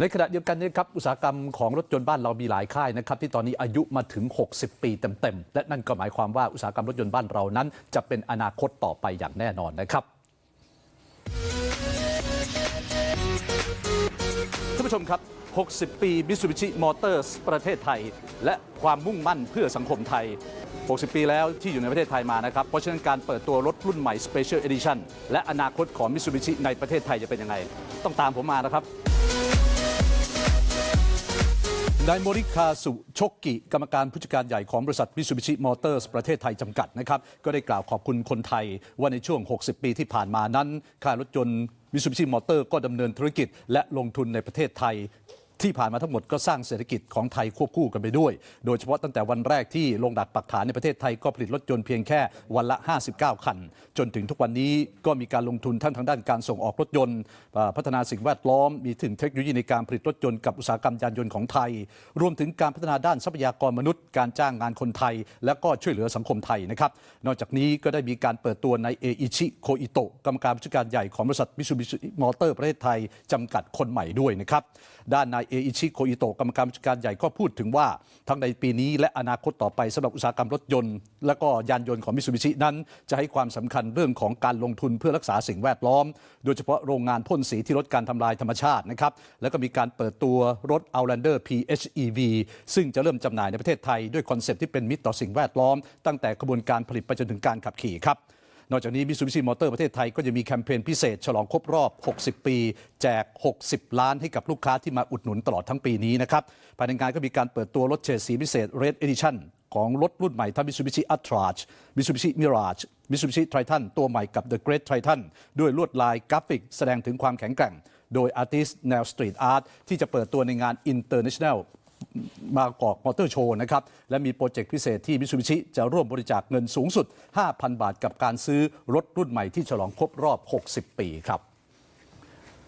ในขณะเดียวกันนยครับอุตสาหกรรมของรถยนต์บ้านเรามีหลายค่ายนะครับที่ตอนนี้อายุมาถึง 60 ปีเต็มๆ และนั่นก็หมายความว่าอุตสาหกรรมรถยนต์บ้านเรานั้น จะเป็นอนาคตต่อไปอย่างแน่นอนนะครับท่านผู้ชมครับ 60 ปี Mitsubishi Motors ประเทศไทย และความมุ่งมั่นเพื่อสังคมไทย 60 ปีแล้วที่อยู่ในประเทศไทยมานะครับ เพราะฉะนั้นการเปิดตัวรถรุ่นใหม่ Special Edition และอนาคตของ Mitsubishi ในประเทศไทยจะเป็นยังไง ต้องตามผมมานะครับ นายโมริคาสุชกกิ กรรมการผู้จัดการใหญ่ของบริษัทมิสูบิชิมอเตอร์สประเทศไทยจำกัดนะครับ ก็ได้กล่าวขอบคุณคนไทย ว่าในช่วง 60 ปีที่ผ่านมานั้นค่ายรถยนต์มิสูบิชิมอเตอร์ก็ดำเนินธุรกิจและลงทุนในประเทศไทย ที่ผ่านมาทั้งหมดก็สร้างเศรษฐกิจของไทยควบคู่กันไปด้วย โดยเฉพาะตั้งแต่วันแรกที่ลงดักปักฐานในประเทศไทยก็ผลิตรถยนต์เพียงแค่วันละ 59 คัน จนถึงทุกวันนี้ก็มีการลงทุนทั้งทางด้านการส่งออกรถยนต์อ่าพัฒนาสิ่งแวดล้อม มีถึงเทคโนโลยีในการผลิตรถยนต์กับอุตสาหกรรมยานยนต์ของไทย รวมถึงการพัฒนาด้านทรัพยากรมนุษย์ การจ้างงานคนไทย และก็ช่วยเหลือสังคมไทยนะครับ นอกจากนี้ก็ได้มีการเปิดตัวในเออิชิโคอิโตะกรรมการผู้จัดการใหญ่ของบริษัทมิ t ูบิชิมอเตอร์ประเทศไทยจำกัดคนใหม่ด้วยนะครับด้านนายเออิชิโคอิโตะกรรมการจัดการใหญ่ก็พูดถึงว่า ทั้งในปีนี้และอนาคตต่อไปสำหรับอุตสาหกรรมรถยนต์ และก็ยานยนต์ของมิ t ูบิชินั้น จะให้ความสำคัญเรื่องของการลงทุนเพื่อรักษาสิ่งแวดล้อม โดยเฉพาะโรงงานพ่นสีที่ลดการทำลายธรรมชาตินะครับแล้วก็มีการเปิดตัวรถ Outlander PHEV ซึ่งจะเริ่มจำหน่ายในประเทศไทยด้วยคอนเซปต์ที่เป็นมิตรต่อสิ่งแวดล้อม ตั้งแต่กระบวนการผลิตไปจนถึงการขับขี่ครับ นอกจากนี้มิ t ูบิชิมอเตอร์ประเทศไทยก็จะมีแคมเปญพิเศษ ฉลองครบรอบ 60 ปี แจก 60 ล้านให้กับลูกค้าที่มาอุดหนุนตลอดทั้งปีนี้นะครับภายในงานก็มีการเปิดตัวรถเฉดสีพิเศษ Red Edition ของรถรุ่นใหม่ทั้ง Mitsubishi a t r a g Mitsubishi Mirage Mitsubishi Triton ตัวใหม่กับ The Great Triton ด้วยลวดลายกราฟิก แสดงถึงความแข็งแกร่ง โดยอาร์ติสแนวสตรีทอาร์ตที่จะเปิดตัวในงาน International บางกอกมอเตอร์โชว์นะครับ และมีโปรเจกต์พิเศษที่มิซูบิชิจะร่วมบริจาคเงินสูงสุด 5,000 บาทกับการซื้อรถรุ่นใหม่ที่ฉลองครบรอบ 60 ปีครับ